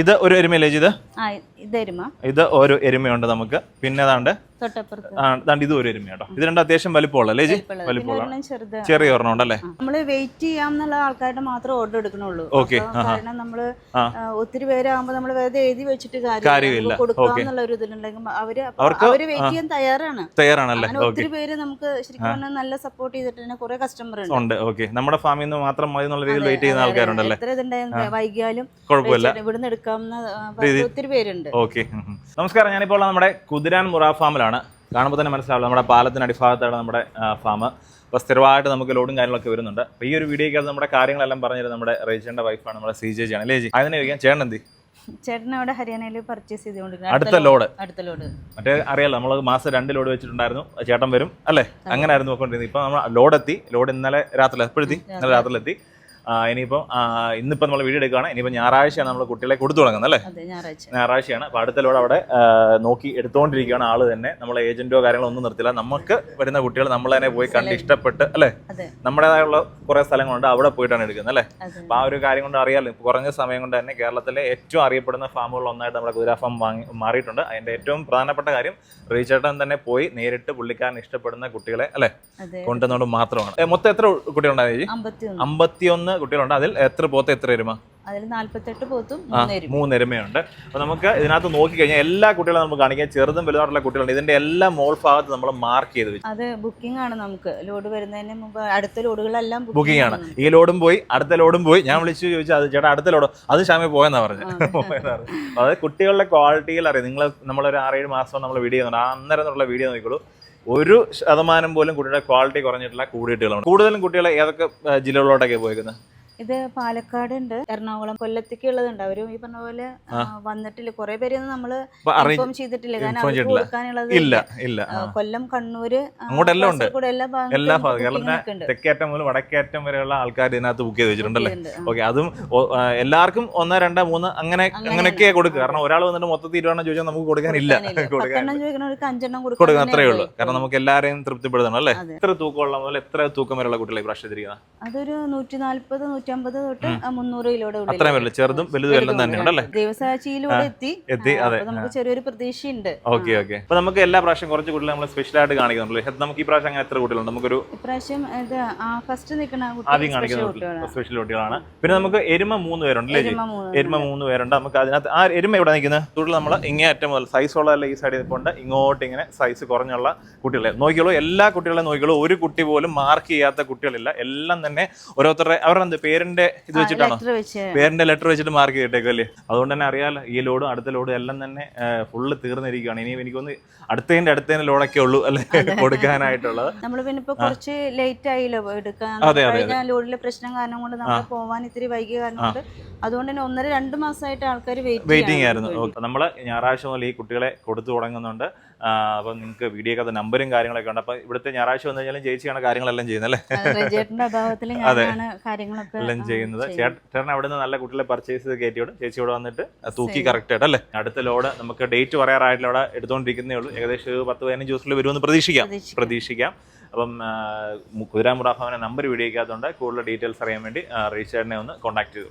ഇത് ഒരു എരുമയല്ലേ ഇത് ഇത് ഒരു എരുമയുണ്ട് നമുക്ക്. പിന്നെ ഏതാണ്ട്? ദാണ്ട് ഇത് ഒരു എരുമ കേട്ടോ ഇത് രണ്ടും അത്യാവശ്യം വലിപ്പമുള്ള അല്ലേ വലിപ്പമുള്ള ചെറിയ ഒരെണ്ണം ഉണ്ടല്ലേ? നമ്മൾ വെയിറ്റ് ചെയ്യാന്നുള്ള ആൾക്കാരുടെ മാത്രം ഓർഡർ എടുക്കണുള്ളൂ. ഓക്കെ കാരണം നമ്മൾ ഒത്തിരി പേരാകുമ്പോ നമ്മൾ വെറുതെ എഴുതി വെച്ചിട്ട് കാര്യമില്ല. കൊടുക്കാന്നുള്ള ഒരു ഇതിലുണ്ടെങ്കിൽ അവർ അവർ വെയിറ്റ് ചെയ്യാൻ തയ്യാറാണ്. തയ്യാറാണല്ലേ? ഒത്തിരി പേര് നമുക്ക് ശരിക്കും പറഞ്ഞാൽ നല്ല സപ്പോർട്ട് ചെയ്തിട്ട് തന്നെ കുറെ കസ്റ്റമർ ഉണ്ട്. ഓക്കെ. നമ്മുടെ ഫാമിൽ നിന്ന് മാത്രം മതി എന്നുള്ള രീതിയിൽ വെയിറ്റ് ചെയ്യുന്ന. ആൾക്കാരുണ്ടല്ലേ? എത്ര ഇതുണ്ടായാലും വൈകിയാലും കുഴപ്പമില്ല. ഇവിടുന്ന് എടുക്കാവുന്ന ഒത്തിരി പേരുണ്ട്. ഓക്കെ. നമസ്കാരം. ഞാനിപ്പോൾ നമ്മുടെ കുതിരാൻ മുറ ഫാമിലാണ് കാണുമ്പോൾ തന്നെ മനസ്സിലാവും നമ്മുടെ പാലത്തിന് അടിഭാഗത്താണ് നമ്മുടെ ഫാം അപ്പോൾ സ്ഥിരമായിട്ട് നമുക്ക് ലോഡും കാര്യങ്ങളൊക്കെ വരുന്നുണ്ട്. അപ്പോൾ ഈ ഒരു വീഡിയോയ്ക്ക് നമ്മുടെ കാര്യങ്ങളെല്ലാം പറഞ്ഞത് നമ്മുടെ റേജിയുടെ വൈഫാണ് നമ്മുടെ സി ജെ ജി ആണ്. അല്ലേ ജി? അതിനെ ചോദിക്കാൻ ചേട്ടൻ എന്തി ചേട്ടൻ അവിടെ ഹരിയാനയിൽ പർച്ചേസ് ചെയ്തുകൊണ്ടിരിക്കുന്നത് അടുത്ത ലോഡ് അടുത്ത ലോഡ് മറ്റേ അറിയാലോ നമ്മൾ മാസം രണ്ട് ലോഡ് വെച്ചിട്ടുണ്ടായിരുന്നു. ചേട്ടൻ വരും. അല്ലേ? അങ്ങനെ ആയിരുന്നു നോക്കൊണ്ടിരുന്നത് ഇപ്പം നമ്മൾ ലോഡ് എത്തി. ലോഡ് ഇന്നലെ രാത്രി എപ്പോഴെത്തി? ഇന്നലെ രാത്രിയിലെത്തി. ഇനിയിപ്പം ഇന്നിപ്പോ നമ്മൾ വീഡിയോ എടുക്കുകയാണ്. ഇനിയിപ്പോ ഞായറാഴ്ചയാണ് നമ്മൾ കുട്ടികളെ കൊടുത്തു തുടങ്ങുന്നത് അല്ലേ? ഞായറാഴ്ചയാണ്. അപ്പോൾ അടുത്ത ലോഡ് അവിടെ നോക്കി എടുത്തുകൊണ്ടിരിക്കുകയാണ് ആൾ തന്നെ. നമ്മളെ ഏജന്റോ കാര്യങ്ങളോ ഒന്നും നിർത്തില്ല. നമുക്ക് വരുന്ന കുട്ടികൾ നമ്മൾ തന്നെ പോയി കണ്ട് ഇഷ്ടപ്പെട്ട് അല്ലേ? നമ്മുടേതായുള്ള കുറേ സ്ഥലങ്ങളുണ്ട് അവിടെ പോയിട്ടാണ് എടുക്കുന്നത് അല്ലേ? അപ്പൊ ആ ഒരു കാര്യം കൊണ്ട് അറിയാലോ കുറഞ്ഞ സമയം കൊണ്ട് തന്നെ കേരളത്തിലെ ഏറ്റവും അറിയപ്പെടുന്ന ഫാമുകളിൽ ഒന്നായിട്ട് നമ്മുടെ കുതിര ഫാം വാങ്ങി മാറിയിട്ടുണ്ട്. അതിന്റെ ഏറ്റവും പ്രധാനപ്പെട്ട കാര്യം റീചേട്ടൻ തന്നെ പോയി നേരിട്ട് പുള്ളിക്കാരൻ ഇഷ്ടപ്പെടുന്ന കുട്ടികളെ അല്ലെ? കൊണ്ടുവന്നോണ്ട് കൊണ്ടുവന്നുകൊണ്ട് മാത്രമാണ്. മൊത്തം എത്ര കുട്ടികളുണ്ടായി അമ്പത്തിയൊന്ന്. കുട്ടികളുണ്ട്. അതിൽ എത്ര പോത്ത് എത്ര എരുമ അതിൽ നാല്പത്തെട്ട് പോത്തും മൂന്ന് എരുമയുണ്ട് അപ്പോൾ നമുക്ക് ഇതിനകത്ത് നോക്കിക്കഴിഞ്ഞാൽ എല്ലാ കുട്ടികളും നമുക്ക് കാണിക്കാം. ചെറുതും വലുതായിട്ടുള്ള കുട്ടികളുണ്ട്. ഇതിന്റെ എല്ലാ മോൾ ഭാഗത്ത് നമ്മൾ മാർക്ക് ചെയ്ത് വെച്ചു. അത് ബുക്കിംഗ് ആണ് നമുക്ക്. ലോഡ് വരുന്നതിന് മുമ്പ് അടുത്ത ലോഡുകളെല്ലാം ബുക്കിംഗ് ആണ്. ഈ ലോഡും പോയി അടുത്ത ലോഡും പോയി. ഞാൻ വിളിച്ചു ചോദിച്ചു അത് ചേട്ടാ അടുത്ത ലോഡ് അത് ഷാമി പോയെന്നാ പറഞ്ഞു. അതായത് കുട്ടികളുടെ ക്വാളിറ്റിയിൽ അറിയാം. നിങ്ങൾ നമ്മളൊരു ആറേഴ് മാസം നമ്മൾ വീഡിയോ ചെയ്യുന്നുണ്ട് ആ അന്നേരം എന്നുള്ള വീഡിയോ നോക്കിക്കോളൂ. ഒരു ശതമാനം പോലും കുട്ടിയുടെ ക്വാളിറ്റി കുറഞ്ഞിട്ടില്ല കൂടിയിട്ടുകളാണ് കൂടുതലും കുട്ടികളെ ഏതൊക്കെ ജില്ലകളിലോട്ടൊക്കെ പോയിരിക്കുന്നത് ഇത് പാലക്കാട് ഉണ്ട് എറണാകുളം കൊല്ലത്തേക്ക് ഉള്ളതുണ്ട് അവരും ഈ പറഞ്ഞ പോലെ വന്നിട്ടില്ല. കുറെ പേരൊന്നും നമ്മൾ ഇൻഫോം ചെയ്തിട്ടില്ല. കാരണം അവർക്ക് കൊടുക്കാനുള്ളത് ഇല്ല ഇല്ല. കൊല്ലം കണ്ണൂര് അങ്ങോട്ടെല്ലാം ഉണ്ട്. എല്ലാ കേരളത്തിന്റെ തെക്കേറ്റം മുതൽ വടക്കേറ്റം വരെയുള്ള ആൾക്കാർ ഇതിനകത്ത് ബുക്ക് ചെയ്ത് വെച്ചിട്ടുണ്ടല്ലേ. ഓക്കെ അതും എല്ലാവർക്കും ഒന്ന് രണ്ട് മൂന്ന് അങ്ങനെ അങ്ങനെയൊക്കെ കൊടുക്കുക. കാരണം ഒരാൾ വന്നിട്ട് മൊത്തത്തിൽ ഇരുപതെണ്ണം ചോദിച്ചാൽ നമുക്ക് കൊടുക്കാനില്ല. കൊടുക്കാൻ അത്രേ ഉള്ളൂ. കാരണം നമുക്ക് എല്ലാവരെയും തൃപ്തിപ്പെടുത്തണം അല്ലേ. എത്ര തൂക്കമുള്ള മുതൽ എത്ര തൂക്കം വരെയുള്ള കുട്ടികളെ പ്രാവശ്യം അതൊരു നൂറ്റി നാല്പത് നൂറ്റമ്പത് തൊട്ട് മുന്നൂറ് കിലോയുടെ അത്രയും വരില്ല ചെറുതും വലുതും എല്ലാം തന്നെ ഉണ്ടല്ലേ ദൈവസാക്ഷിയിലൂടെ എത്തി. എത്തി, അതെ. നമുക്ക് ചെറിയൊരു പ്രതീക്ഷയുണ്ട്. Okay okay. അപ്പൊ നമുക്ക് എല്ലാ പ്രാവശ്യം കുറച്ച് കുട്ടികളെ നമ്മൾ സ്പെഷ്യൽ ആയിട്ട് കാണിക്കുന്നുണ്ട് നമുക്ക് ഈ പ്രാവശ്യം അങ്ങനെ എത്ര കുട്ടികളുണ്ട്? നമുക്കൊരു ഇപ്രാവശ്യം ഇത് ഫസ്റ്റ് നിൽക്കുന്ന ആദ്യം കാണിക്കുന്ന സ്പെഷ്യൽ കുട്ടികളാണ്. പിന്നെ നമുക്ക് എരുമ മൂന്ന് പേരുണ്ട് അല്ലേ? എരുമ മൂന്ന് പേരുണ്ട്. നമുക്ക് അതിനകത്ത് ആ എരുമ എവിടെ നിൽക്കുന്നത്? കൂടുതൽ നമ്മൾ ഇങ്ങേ അറ്റം മുതൽ സൈസ് ഉള്ളതല്ല ഈ സൈഡിൽ നിൽപ്പുണ്ട് ഇങ്ങോട്ട് ഇങ്ങനെ സൈസ് കുറഞ്ഞുള്ള കുട്ടികളെ നോക്കിയോളൂ എല്ലാ കുട്ടികളെ നോക്കിയോളൂ ഒരു കുട്ടി പോലും മാർക്ക് ചെയ്യാത്ത കുട്ടികളില്ല. എല്ലാം തന്നെ ഓരോരുത്തരുടെ അവരുടെ എന്ത് പേരിന്റെ ഇത് വെച്ചിട്ടാണോ? പേരിന്റെ ലെറ്റർ വെച്ചിട്ട് മാർക്ക് ചെയ്തിട്ടേക്കും അല്ലേ? അതുകൊണ്ട് തന്നെ അറിയാലോ ഈ ലോഡും അടുത്ത ലോഡും എല്ലാം തന്നെ ഫുള്ള് തീർന്നിരിക്കുകയാണ്. ഇനി എനിക്കൊന്ന് അടുത്തതിന്റെ അടുത്തതിന്റെ ലോഡൊക്കെ ഉള്ളൂ അല്ലെ? കൊടുക്കാനായിട്ടുള്ളത്. നമ്മൾ പിന്നെ ഇപ്പൊ കുറച്ച് ലേറ്റ് ആയില്ലോ എടുക്കാൻ? ലോഡിലെ പ്രശ്നം കാരണം കൊണ്ട് നമ്മൾ പോവാൻ ഇത്തിരി വൈകിയ കാരണം കൊണ്ട് അതുകൊണ്ട് തന്നെ ഒന്നര രണ്ട് മാസമായിട്ട് ആൾക്കാർ വെയിറ്റിംഗ് ആയിരുന്നു നമ്മൾ ഞായറാഴ്ച മുതൽ ഈ കുട്ടികളെ കൊടുത്തു തുടങ്ങുന്നുണ്ട്. അപ്പം നിങ്ങൾക്ക് കഥ നമ്പറും കാര്യങ്ങളൊക്കെ ഉണ്ട്. അപ്പോൾ ഇവിടുത്തെ ഞായറാഴ്ച വന്നു കഴിഞ്ഞാലും ചേച്ചിയാണ് കാര്യങ്ങളെല്ലാം ചെയ്യുന്നത് അല്ലേ? എല്ലാം ചെയ്യുന്നത്. ചേട്ടൻ അവിടെ നിന്ന് നല്ല കുട്ടികളെ പർച്ചേസ് ചെയ്ത് കയറ്റിയോട് ചേച്ചി ഇവിടെ വന്നിട്ട് തൂക്കി കറക്റ്റ് ആയിട്ട് അല്ലേ? അടുത്ത ലോഡ് നമുക്ക് ഡേറ്റ് പറയാറായിട്ടില്ല. അവിടെ എടുത്തുകൊണ്ടിരിക്കുന്നേ ഉള്ളൂ. ഏകദേശം ഒരു പത്ത് പതിനഞ്ച് ദിവസത്തിൽ വരുമെന്ന് പ്രതീക്ഷിക്കാം. പ്രതീക്ഷിക്കാം. അപ്പം കുതിരാമുറ ഭവന നമ്പർ വീഡിയോക്കകത്തുണ്ട് കൂടുതൽ ഡീറ്റെയിൽസ് അറിയാൻ വേണ്ടി റീചാർഡിനെ ഒന്ന് കോൺടാക്ട് ചെയ്തു